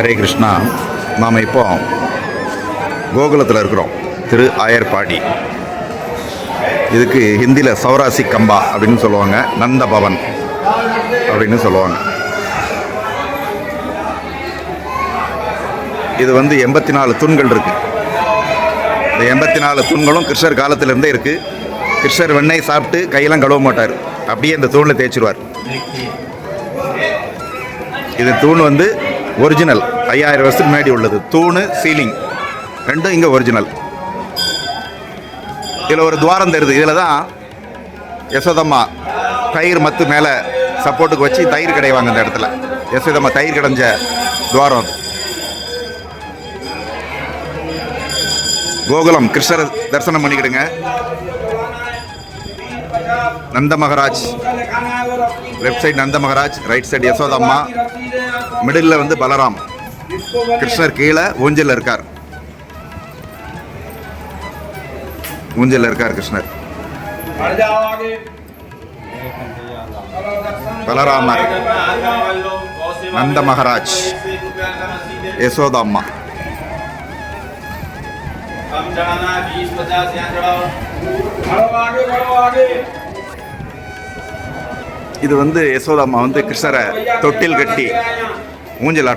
ஹரே கிருஷ்ணா. நாம் இப்போ கோகுலத்தில் இருக்கிறோம். திரு ஆயர்பாடி. இதுக்கு ஹிந்தியில் சௌராசி கம்பா அப்படின்னு சொல்லுவாங்க. நந்த பவன் அப்படின்னு சொல்லுவாங்க. இது வந்து எண்பத்தி நாலு தூண்கள் இருக்குது இந்த எண்பத்தி நாலு தூண்களும் கிருஷ்ணர் காலத்திலேருந்தே இருக்குது கிருஷ்ணர் வெண்ணெய் சாப்பிட்டு கையெல்லாம் கழுவ மாட்டார். அப்படியே இந்த தூணில் தேய்ச்சிருவார். இது தூண் வந்து ஒரிஜினல் ஐயாயிரம் வருஷத்துக்கு முன்னாடி உள்ளது. தூணு சீலிங் ரெண்டும் இங்கே ஒரிஜினல் இதில் ஒரு துவாரம் தருது. இதில் தான் யசோதம்மா தயிர் மத்து மேலே சப்போர்ட்டுக்கு வச்சு தயிர் கிடைவாங்க இந்த இடத்துல. யசோதம்மா தயிர் கடைஞ்ச துவாரம் அது. கோகுலம் கிருஷ்ணர் தரிசனம் பண்ணிக்கிடுங்க. Nanda Maharaj. left side Nanda Maharaj right side Yashodamma middle வந்து பலராம் கிருஷ்ணர் கீழே ஊஞ்சல்ல இருக்கார் ஊஞ்சல்ல இருக்கார் கிருஷ்ணர் बढ़ जाओ आगे பலராமர் நந்த மகாராஜ் யசோதா அம்மா कम चढ़ाना बीस पचास यहाँ चढ़ाओ बढ़ो आगे बढ़ो आगे இது வந்து யசோதா அம்மா வந்து கிருஷ்ணரை தொட்டில் கட்டி ஊஞ்சல்